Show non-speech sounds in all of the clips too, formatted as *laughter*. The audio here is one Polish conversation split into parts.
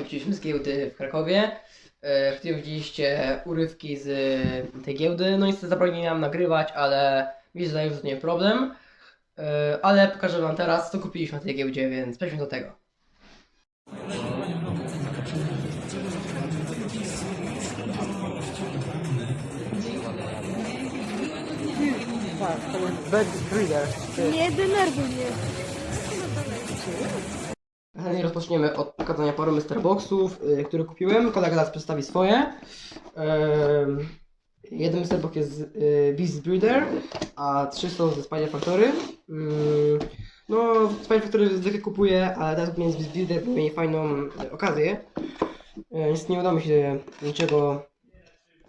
właśnie wróciliśmy z giełdy w Krakowie. Wtedy widzieliście urywki z tej giełdy. No niestety zabrali mi miałem nagrywać, ale mi się zdaje, że to nie problem. E, Ale pokażę wam teraz, co kupiliśmy na tej giełdzie, więc przejdźmy do tego. Tak, Bad Breeder. Nie denerwuj mnie. Chętnie rozpoczniemy od pokazania paru Mr. Boxów, y, które kupiłem. Kolega teraz przedstawi swoje. Ym, jeden Mr. Box jest y, Beast Breeder, a trzy są ze Spider Factory. Ym, no, Spider Factory zwykle kupuję, ale teraz kupiłem z Beast Breeder, bo mieli fajną y, okazję. Y, Niestety nie udało mi się niczego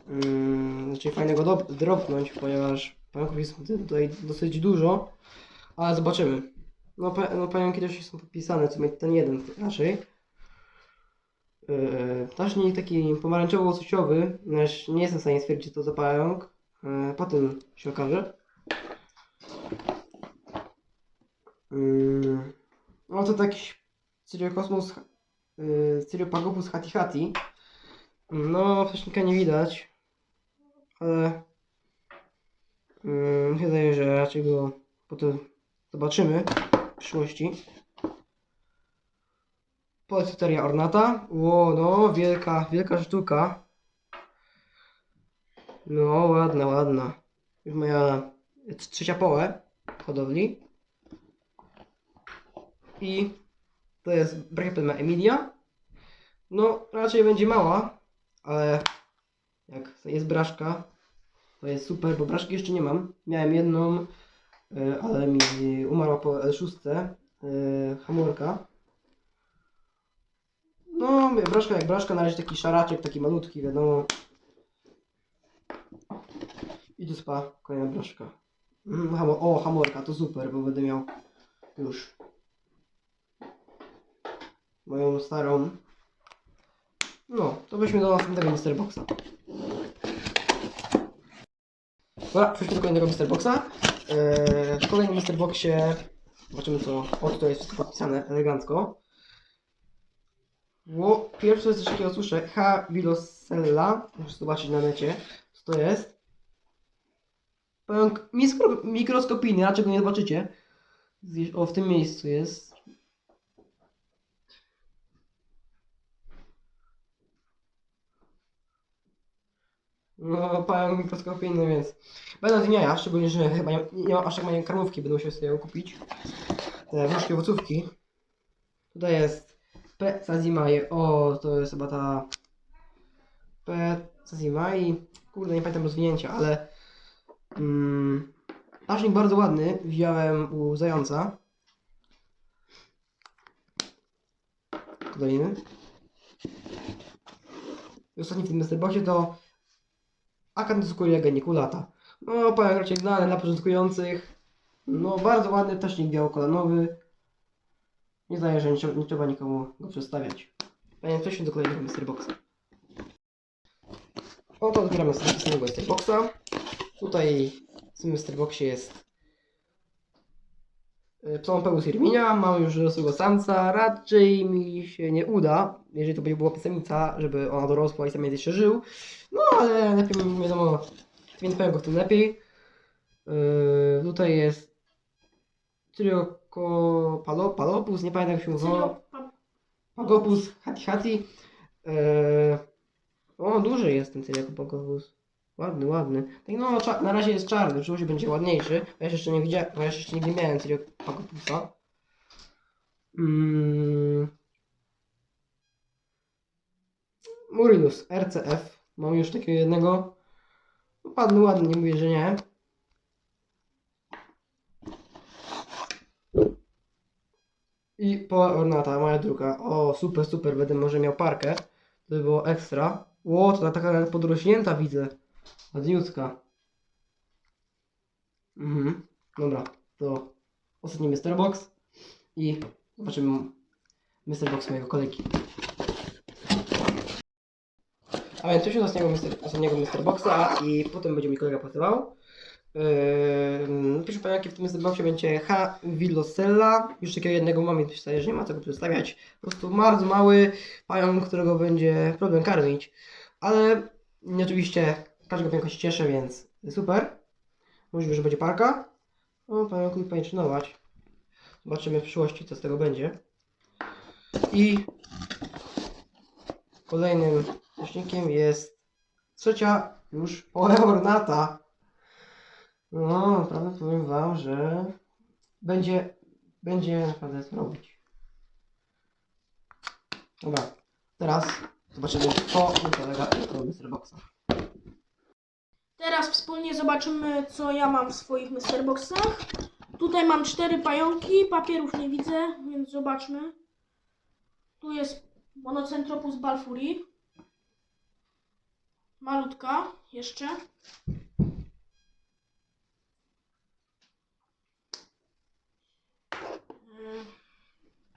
ym, znaczy fajnego do, dropnąć, ponieważ pająków jest tutaj dosyć dużo, ale zobaczymy. No, no pająki też są podpisane, co mnie ten jeden raczej. Yy, Taśnik taki pomarańczowo-łososiowy, lecz nie jestem w stanie stwierdzić, co to za pająk. Yy, potem się okaże. Yy, no to taki Cyriokosmos, yy, Cyriopagopus hati hati. No, taśnika nie widać, ale yy, wydaje, że raczej go potem zobaczymy przyszłości. Poetyteria ornata. Ło, no, wielka, wielka sztuka. No, ładna, ładna. Już moja trzecia połę hodowli. I to jest Brachepelma Emilia. No, raczej będzie mała, ale jak jest braszka, to jest super, bo braszki jeszcze nie mam. Miałem jedną, ale mi umarła po L6, e, hamurka. No, braszka jak braszka, na razie taki szaraczek, taki malutki, wiadomo. I tu spa, kolejna braszka. Mm, o, hamorka, to super, bo będę miał już moją starą. No, to weźmy do następnego Mr. Boxa. Dobra, przejdźmy do kolejnego Mr. Boxa. Eee, w kolejnym Mr. Boxie zobaczymy co. O, jest wszystko podpisane elegancko. Ło, pierwsze coś takiego słyszę. H. Vilosella. Muszę zobaczyć na necie, co to jest. Pająk mikro, mikroskopijny, go nie zobaczycie. O, w tym miejscu jest. No, pająk mikroskopijny, więc będą z jaja, szczególnie, że chyba nie, nie ma aż tak małej karmówki, będę musiał sobie kupić. Te włóczki owocówki. Tutaj jest P. Sazimai. O, to jest chyba ta P. Sazimai. Kurde, nie pamiętam rozwinięcia, ale mm, bardzo ładny. Wziąłem u zająca. Kolejny. I ostatni w tym Mr. to Akantusukuria geniculata. No, pająk raczej znany dla początkujących. No, bardzo ładny taśnik białokolanowy. Nie zdaje, że nie, nie trzeba nikomu go przedstawiać. Panie, przejdźmy do kolejnego Mr. Boxa. Oto odbieramy sobie samego Mr. Boxa. Tutaj w tym Mr. Boxie jest y, Pseudopeus irminia. Mam już dorosłego samca. Raczej mi się nie uda, jeżeli to by była samica, żeby ona dorosła i samiec jeszcze żył. No, ale lepiej mi wiadomo, im więcej pająków, tym lepiej. Yy, tutaj jest Tryoko palo, Palopus, nie pamiętam jak się nazywa. Pagopus Hati Hati. Yy, o, duży jest ten Tryoko Pagopus. Ładny, ładny. Tak no, na razie jest czarny, w przyszłości będzie ładniejszy. Bo ja jeszcze nie widziałem, bo ja jeszcze nigdy miałem Tryoko Pagopusa. Mm. Murinus RCF. Mam już takiego jednego. Ładny, ładny, nie mówię, że nie. I poła ornata, moja druga. O, super, super, będę może miał parkę. To by było ekstra. Ło, to taka podrośnięta widzę. Ładniutka. Mhm. Dobra, to ostatni Mr. Box. I zobaczymy Mr. Box mojego kolegi. A więc przejdźmy do ostatniego Mr. ostatniego Mr. Boxa i potem będzie mi kolega pasował. Yy, pierwsze pająki w tym boxie będzie H. Villosella. Już takiego jednego mam, więc myślę, że nie ma co go przedstawiać. Po prostu bardzo mały pająk, którego będzie problem karmić. Ale oczywiście każdego pająka się cieszę, więc super. Możliwe, że będzie parka. O, pająku i pajęczynować. Zobaczymy w przyszłości, co z tego będzie. I kolejnym rocznikiem jest trzecia już pole *laughs* ornata. No, naprawdę powiem wam, że będzie, będzie naprawdę co robić. Dobra, teraz zobaczymy, co mój kolega robi Mr. Boxa. Teraz wspólnie zobaczymy, co ja mam w swoich Mr. Boxach. Tutaj mam cztery pająki, papierów nie widzę, więc zobaczmy. Tu jest Monocentropus balfuri. Malutka jeszcze.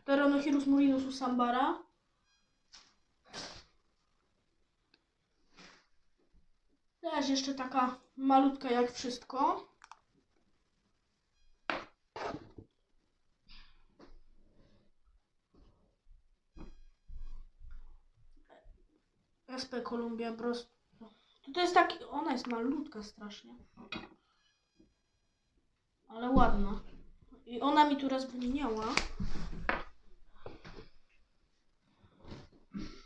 Pteronochirus murinus usambara. Też jeszcze taka malutka jak wszystko. SP Columbia Bros. To, to jest taki. Ona jest malutka strasznie. Ale ładna. I ona mi tu raz wymieniała.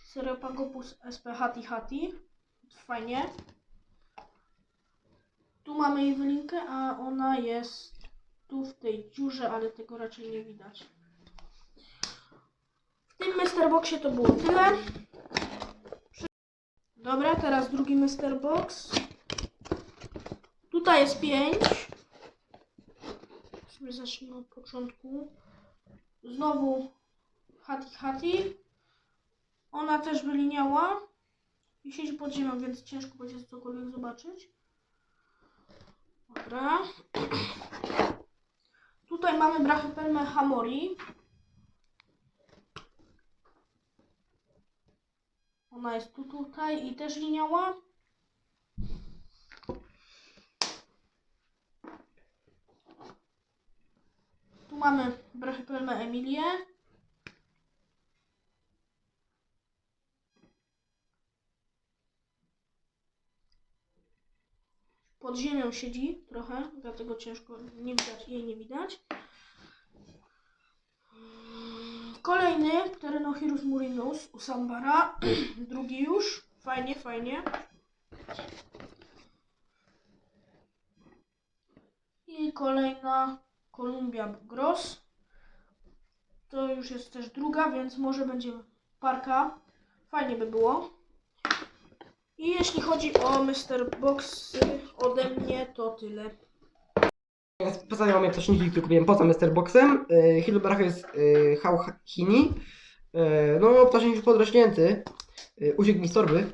Seropagopus SP Hati Hati. Fajnie. Mamy jej wylinkę, a ona jest tu w tej dziurze, ale tego raczej nie widać. W tym Mr. Boxie to było tyle. Dobra, teraz drugi Mr. Box. Tutaj jest 5. Sobie zacznijmy od początku. Znowu Hati Hati. Ona też wyliniała. I siedzi pod ziemią, więc ciężko będzie cokolwiek zobaczyć. Dobra. Tutaj mamy Brachypelmę hamori. Ona jest tu tutaj i też liniała. Tu mamy Brachypelmę Emilię. Pod ziemią siedzi trochę, dlatego ciężko nie widać, jej nie widać. Kolejny Pteronochirus murinus usambara, *clears throat* drugi już, fajnie, fajnie. I kolejna Columbia Gross. To już jest też druga, więc może będzie parka. Fajnie by było. I jeśli chodzi o Mr. Boxy ode mnie, to tyle. Poza mamy ptaszniki, które kupiłem poza Mr. Boxem. Yy, Hildebrach jest yy, Hauchini. Yy, no, ptasznik już podrośnięty. Yy, uciekł mi z torby.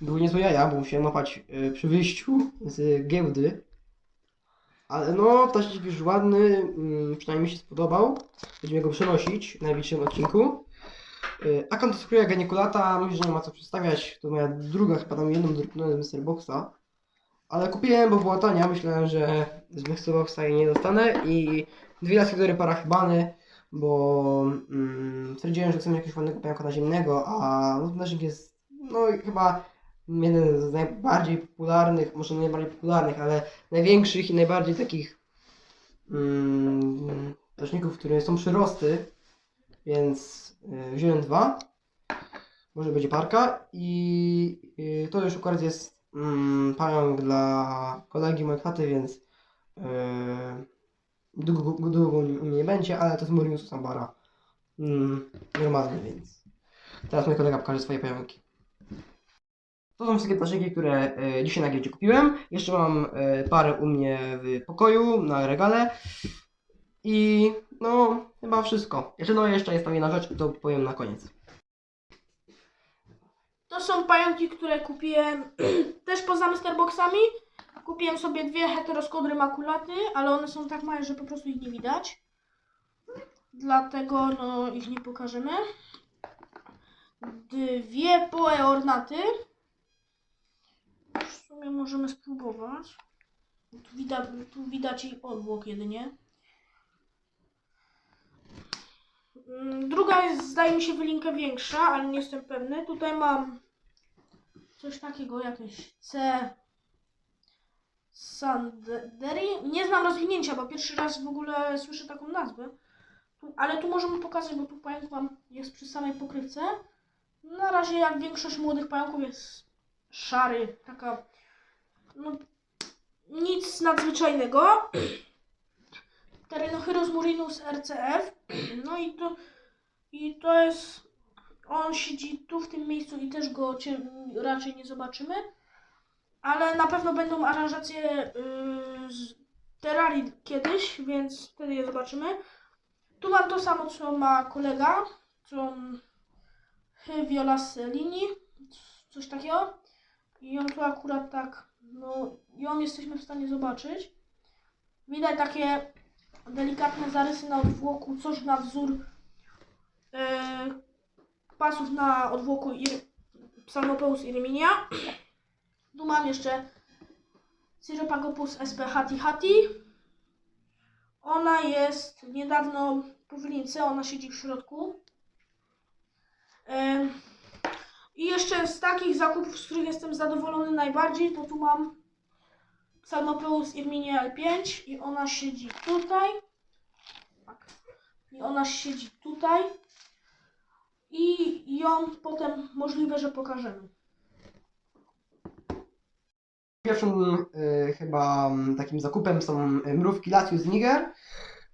Był niezłe jaja, bo musiałem łapać yy, przy wyjściu z giełdy. Ale no, ptasznik już ładny, mm, przynajmniej mi się spodobał. Będziemy go przenosić w najbliższym odcinku. Akanthus Cruya geniculata, myślę, że nie ma co przedstawiać. To moja druga, chyba tam jedną drobną z Mr. Boxa. Ale kupiłem, bo była tania. Myślałem, że z Mixboxa jej nie dostanę. I dwie laskidory parachybany, bo mm, stwierdziłem, że chcę mieć jakiegoś ładnego pająka naziemnego, a naszych jest no chyba jeden z najbardziej popularnych, może nie najbardziej popularnych, ale największych i najbardziej takich mm, roczników, które są przyrosty, więc y, wziąłem dwa. Może będzie parka i y, to już akurat jest mm, pająk dla kolegi mojej chaty, więc yy, długo, długo nie będzie, ale to jest Mourinho Sambara. Mm, normalny, więc teraz mój kolega pokaże swoje pająki. To są wszystkie ptaszyki, które y, dzisiaj na giełdzie kupiłem. Jeszcze mam y, parę u mnie w pokoju, na regale. I no, chyba wszystko. Jeszcze no, jeszcze jest tam jedna rzecz, to powiem na koniec. To są pająki, które kupiłem *clears throat* też poza Mr. Boxami. Kupiłem sobie dwie heteroskodry makulaty, ale one są tak małe, że po prostu ich nie widać. Dlatego no, ich nie pokażemy. Dwie poe ornaty. W sumie możemy spróbować. Tu widać, tu widać jej odwłok jedynie. Mm, Druga jest, zdaje mi się, wylinkę większa, ale nie jestem pewny. Tutaj mam coś takiego, jakieś C. Sanderi. Nie znam rozwinięcia, bo pierwszy raz w ogóle słyszę taką nazwę. Tu, ale tu możemy pokazać, bo tu pająk wam jest przy samej pokrywce. Na razie, jak większość młodych pająków, jest szary, taka. No, nic nadzwyczajnego. Terenochyrus murinus RCF. No i to, i to jest. On siedzi tu w tym miejscu i też go raczej nie zobaczymy. Ale na pewno będą aranżacje yy, z Terrarii kiedyś, więc wtedy je zobaczymy. Tu mam to samo, co ma kolega. Co Violas linii. Coś takiego. I ją tu akurat tak, no, ją jesteśmy w stanie zobaczyć. Widać takie delikatne zarysy na odwłoku, coś na wzór e, pasów na odwłoku Psalmopeus irminia. Tu mam jeszcze Cyropagopus sp hati hati. Ona jest niedawno po wylince, ona siedzi w środku. E, i jeszcze z takich zakupów, z których jestem zadowolony najbardziej, to tu mam Psalmopeus Irminia L5 i ona siedzi tutaj. Tak. I ona siedzi tutaj. I ją potem możliwe, że pokażemy. Pierwszym y, chyba takim zakupem są y, mrówki Latius Niger.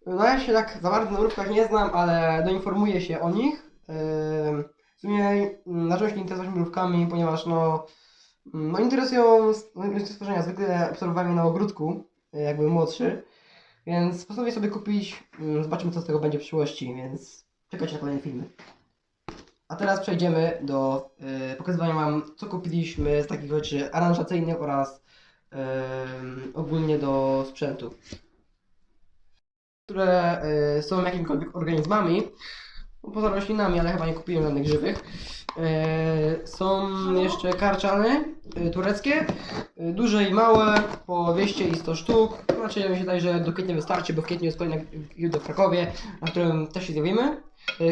No ja się tak za bardzo na mrówkach nie znam, ale doinformuję się o nich. Y, w sumie zacząłem się interesować mrówkami, ponieważ no, no interesują stworzenia. Zwykle obserwowałem je na ogródku, y, jak byłem młodszy. Więc postanowię sobie kupić, mm, zobaczymy co z tego będzie w przyszłości, więc czekajcie na kolejne filmy. A teraz przejdziemy do y, pokazywania Wam, co kupiliśmy z takich rzeczy aranżacyjnych oraz em, ogólnie do sprzętu, które y, są jakimikolwiek organizmami, poza roślinami, ale chyba nie kupiłem żadnych żywych. Y, są jeszcze karczany y, tureckie, y, duże i małe, po 200 i 100 sztuk. Znaczy mi się wydaje, że do kwietnia wystarczy, bo w kwietniu jest kolejna giełda w Krakowie, na którym też się zjawimy.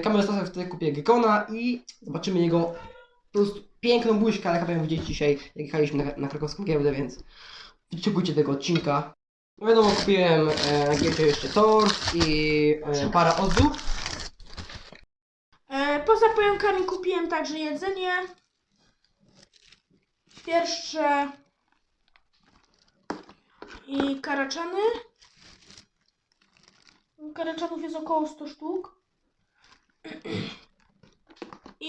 Kamerostosem wtedy kupię Gekona i zobaczymy jego prostu piękną buźkę, ale chyba ją widzieć dzisiaj, jak jechaliśmy na, na krakowską giełdę, więc wyczekujcie tego odcinka. No wiadomo, kupiłem e, na giełdzie jeszcze tort i e, parę ozdób. Poza pająkami kupiłem także jedzenie. Pierwsze i karaczany. Karaczanów jest około 100 sztuk. *clears throat*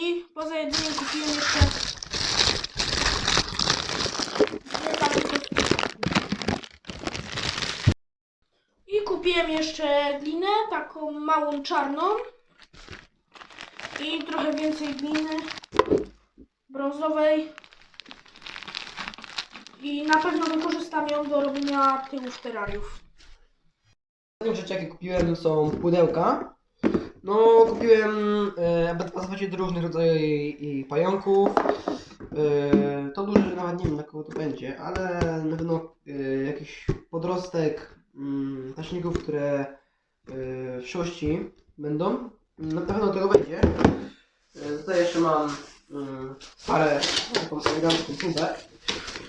I poza jedzeniem kupiłem jeszcze. I kupiłem jeszcze glinę, taką małą czarną. I trochę więcej gliny brązowej. I na pewno wykorzystam ją do robienia tyłów terrariów. Ostatnią rzeczy jakie kupiłem są pudełka. No, kupiłem e, w zasadzie do różnych rodzajów i, i pająków. E, to duże, że nawet nie wiem na kogo to będzie, ale na pewno e, jakiś podrostek mm, taśników, które e, w przyszłości będą. Na pewno tego będzie. E, tutaj jeszcze mam mm, parę, taką elegancką tubę.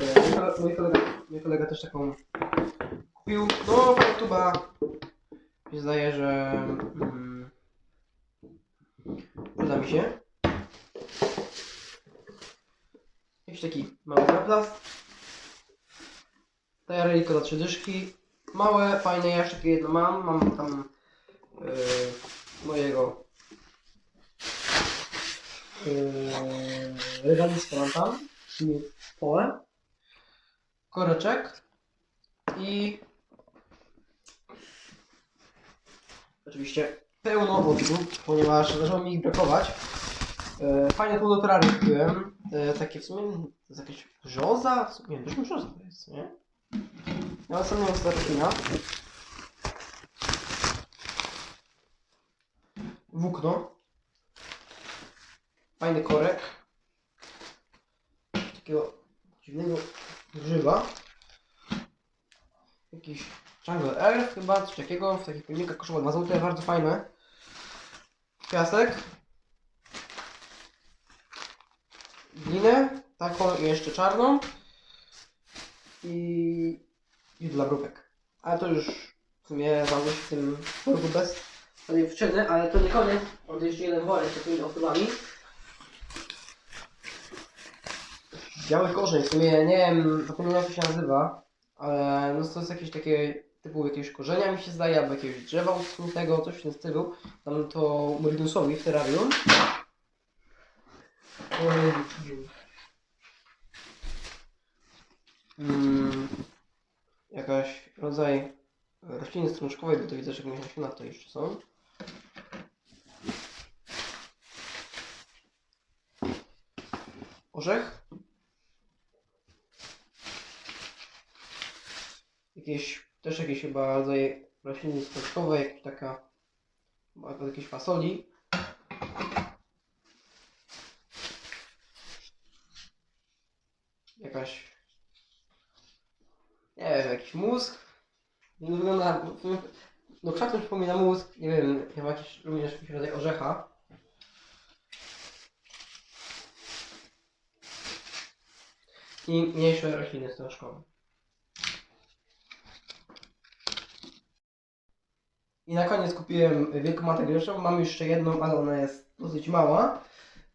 E, mój kolega- mój, kolega, też taką kupił. No, tuba. Mi zdaje, że mm, przyda mi się. Jakiś taki mały plast. Tajarejko za trzy dyszki. Małe, fajne, ja jeszcze takie jedno mam. Mam tam yy, mojego regaliska mam tam, czyli pole. Koreczek i oczywiście pełno odrób, ponieważ zaczęło mi ich brakować. E, Fajne pół do terrarium kupiłem. Takie w sumie, to jest jakaś brzoza? W sumie, nie, brzoza to jest, nie? Ja to roślina. Włókno. Fajny korek. Takiego dziwnego grzyba. jakiś Jungle Earth chyba, coś takiego, w takich pojemnikach kosztowało 2 zł, bardzo fajne. Piasek. Glinę, taką i jeszcze czarną. I, i dla mrówek. Ale to już w sumie założyć w tym worku bez tej wczyny, ale to nie koniec. Od jeszcze jeden worek z takimi osobami. Biały korzeń, w sumie nie wiem, zapomniałem jak to się nazywa, ale no to jest jakieś takie typu jakiegoś korzenia mi się zdaje, albo jakiegoś drzewa uschniętego, coś w tym stylu. Tam to Meridusowi w terrarium. Oj, Mm, jakaś rodzaj rośliny strączkowej, bo to widzę, że jakieś nasiona to jeszcze są. Orzech. Jakieś, też jakieś chyba rodzaj rośliny strączkowej, jakaś taka, jakieś fasoli. Jakaś nie wiem, jakiś mózg. No wygląda. No kształtem przypomina mózg. Nie wiem, chyba jakiś również jakiś rodzaj orzecha. I mniejsze rośliny strączkowe. I na koniec kupiłem wielką matę gryczą. Mam jeszcze jedną, ale ona jest dosyć mała.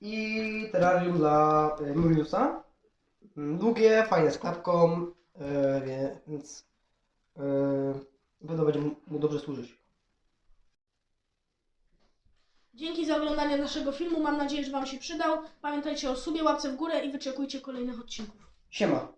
I terrarium dla y, Muriusa. Mm, Długie, fajne z klapką, e, więc e, pewno będzie mu dobrze służyć. Dzięki za oglądanie naszego filmu. Mam nadzieję, że Wam się przydał. Pamiętajcie o subie, łapce w górę i wyczekujcie kolejnych odcinków. Siema!